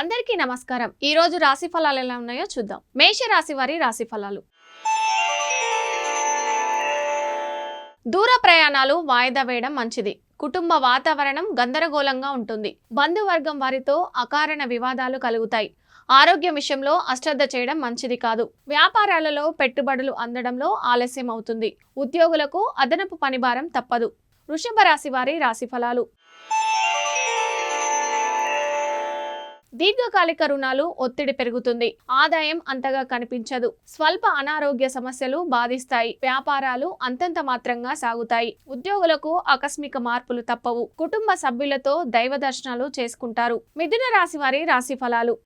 అందరికీ నమస్కారం. ఈ రోజు రాశి ఫలాలు ఎలా ఉన్నాయో చూద్దాం. మేష రాశి వారి రాశి ఫలాలు. దూర ప్రయాణాలు వాయిదా వేయడం మంచిది. కుటుంబ వాతావరణం గందరగోళంగా ఉంటుంది. బంధువర్గం వారితో అకారణ వివాదాలు కలుగుతాయి. ఆరోగ్యం విషయంలో అశ్రద్ధ చేయడం మంచిది కాదు. వ్యాపారాలలో పెట్టుబడులు అందడంలో ఆలస్యం అవుతుంది ఉద్యోగులకు అదనపు పనిభారం తప్పదు. వృషభ రాశి వారి రాశి ఫలాలు. దీర్ఘకాలిక రుణాలు ఒత్తిడి పెరుగుతుంది. ఆదాయం అంతగా కనిపించదు. స్వల్ప అనారోగ్య సమస్యలు బాధిస్తాయి. వ్యాపారాలు అంతంత మాత్రంగా సాగుతాయి. ఉద్యోగులకు ఆకస్మిక మార్పులు తప్పవు. కుటుంబ సభ్యులతో దైవ దర్శనాలు చేసుకుంటారు. మిథున రాశి వారి రాశి ఫలాలు.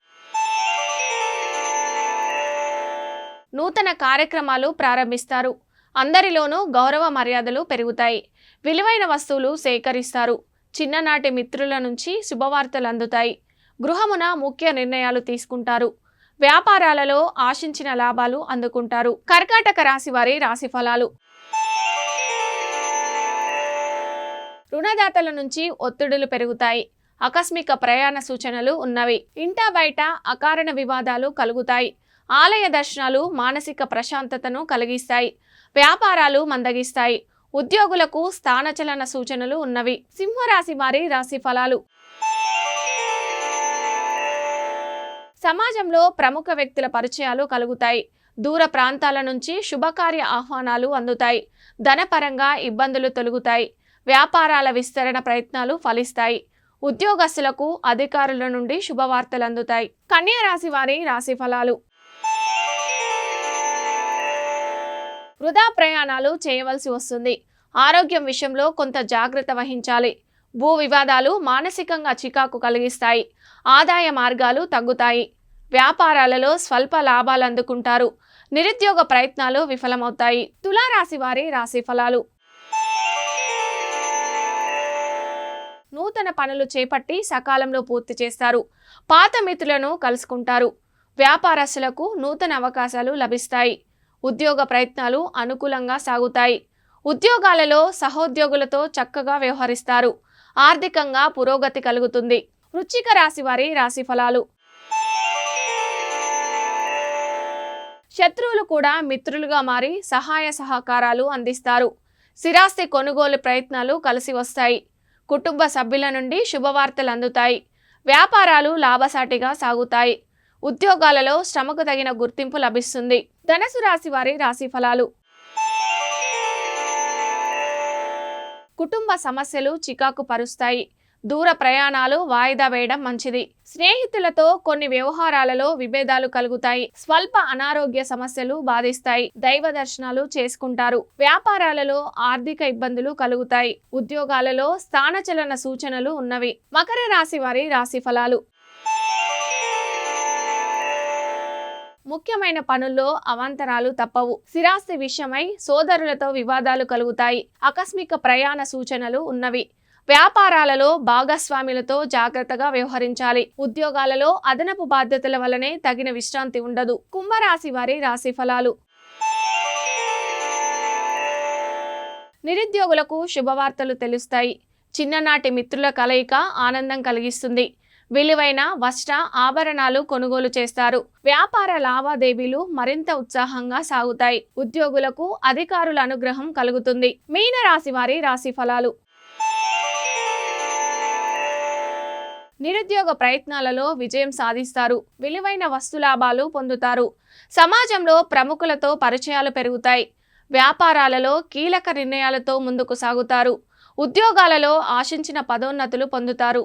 నూతన కార్యక్రమాలు ప్రారంభిస్తారు. అందరిలోనూ గౌరవ మర్యాదలు పెరుగుతాయి. విలువైన వస్తువులు సేకరిస్తారు. చిన్ననాటి మిత్రుల నుంచి శుభవార్తలు అందుతాయి. గృహమున ముఖ్య నిర్ణయాలు తీసుకుంటారు. వ్యాపారాలలో ఆశించిన లాభాలు అందుకుంటారు. కర్కాటక రాశి వారి రాశి ఫలాలు. రుణదాతల నుంచి ఒత్తిడులు పెరుగుతాయి. ఆకస్మిక ప్రయాణ సూచనలు ఉన్నవి. ఇంటా బయట అకారణ వివాదాలు కలుగుతాయి. ఆలయ దర్శనాలు మానసిక ప్రశాంతతను కలిగిస్తాయి. వ్యాపారాలు మందగిస్తాయి. ఉద్యోగులకు స్థానచలన సూచనలు ఉన్నవి. సింహరాశి వారి రాశి ఫలాలు. సమాజంలో ప్రముఖ వ్యక్తుల పరిచయాలు కలుగుతాయి. దూర ప్రాంతాల నుంచి శుభకార్య ఆహ్వానాలు అందుతాయి. ధనపరంగా ఇబ్బందులు తొలుగుతాయి. వ్యాపారాల విస్తరణ ప్రయత్నాలు ఫలిస్తాయి. ఉద్యోగస్తులకు అధికారుల నుండి శుభవార్తలు అందుతాయి. కన్యా రాశి వారి రాశి ఫలాలు. వృధా ప్రయాణాలు చేయవలసి వస్తుంది. ఆరోగ్యం విషయంలో కొంత జాగ్రత్త వహించాలి. భూ వివాదాలు మానసికంగా చికాకు కలిగిస్తాయి. ఆదాయ మార్గాలు తగ్గుతాయి. వ్యాపారాలలో స్వల్ప లాభాలు అందుకుంటారు. నిరుద్యోగ ప్రయత్నాలు విఫలమవుతాయి. తులారాశి వారి రాశి ఫలాలు. నూతన పనులు చేపట్టి సకాలంలో పూర్తి చేస్తారు. పాత మిత్రులను కలుసుకుంటారు. వ్యాపారస్తులకు నూతన అవకాశాలు లభిస్తాయి. ఉద్యోగ ప్రయత్నాలు అనుకూలంగా సాగుతాయి. ఉద్యోగాలలో సహోద్యోగులతో చక్కగా వ్యవహరిస్తారు. ఆర్థికంగా పురోగతి కలుగుతుంది. వృచ్చిక రాశి వారి రాశి ఫలాలు. శత్రువులు కూడా మిత్రులుగా మారి సహాయ సహకారాలు అందిస్తారు. స్థిరాస్తి కొనుగోలు ప్రయత్నాలు కలిసి వస్తాయి. కుటుంబ సభ్యుల నుండి శుభవార్తలు అందుతాయి. వ్యాపారాలు లాభసాటిగా సాగుతాయి. ఉద్యోగాలలో శ్రమకు తగిన గుర్తింపు లభిస్తుంది. ధనసు రాశి వారి రాశి ఫలాలు. కుటుంబ సమస్యలు చికాకు పరుస్తాయి. దూర ప్రయాణాలు వాయిదా వేయడం మంచిది. స్నేహితులతో కొన్ని వ్యవహారాలలో విభేదాలు కలుగుతాయి. స్వల్ప అనారోగ్య సమస్యలు బాధిస్తాయి. దైవ దర్శనాలు చేసుకుంటారు. వ్యాపారాలలో ఆర్థిక ఇబ్బందులు కలుగుతాయి. ఉద్యోగాలలో స్థానచలన సూచనలు ఉన్నవి. మకర రాశి వారి రాశి ఫలాలు. ముఖ్యమైన పనుల్లో అవాంతరాలు తప్పవు. స్థిరాస్తి విషయమై సోదరులతో వివాదాలు కలుగుతాయి. ఆకస్మిక ప్రయాణ సూచనలు ఉన్నవి. వ్యాపారాలలో భాగస్వాములతో జాగ్రత్తగా వ్యవహరించాలి. ఉద్యోగాలలో అదనపు బాధ్యతల వల్లనే తగిన విశ్రాంతి ఉండదు. కుంభరాశి వారి రాశి ఫలాలు. నిరుద్యోగులకు శుభవార్తలు తెలుస్తాయి. చిన్ననాటి మిత్రుల కలయిక ఆనందం కలిగిస్తుంది. విలువైన వస్త్ర ఆభరణాలు కొనుగోలు చేస్తారు. వ్యాపార లావాదేవీలు మరింత ఉత్సాహంగా సాగుతాయి. ఉద్యోగులకు అధికారుల అనుగ్రహం కలుగుతుంది. మీన రాశి వారి రాశి ఫలాలు. నిరుద్యోగ ప్రయత్నాలలో విజయం సాధిస్తారు. విలువైన వస్తులాభాలు పొందుతారు. సమాజంలో ప్రముఖులతో పరిచయాలు పెరుగుతాయి. వ్యాపారాలలో కీలక నిర్ణయాలతో ముందుకు సాగుతారు. ఉద్యోగాలలో ఆశించిన పదోన్నతులు పొందుతారు.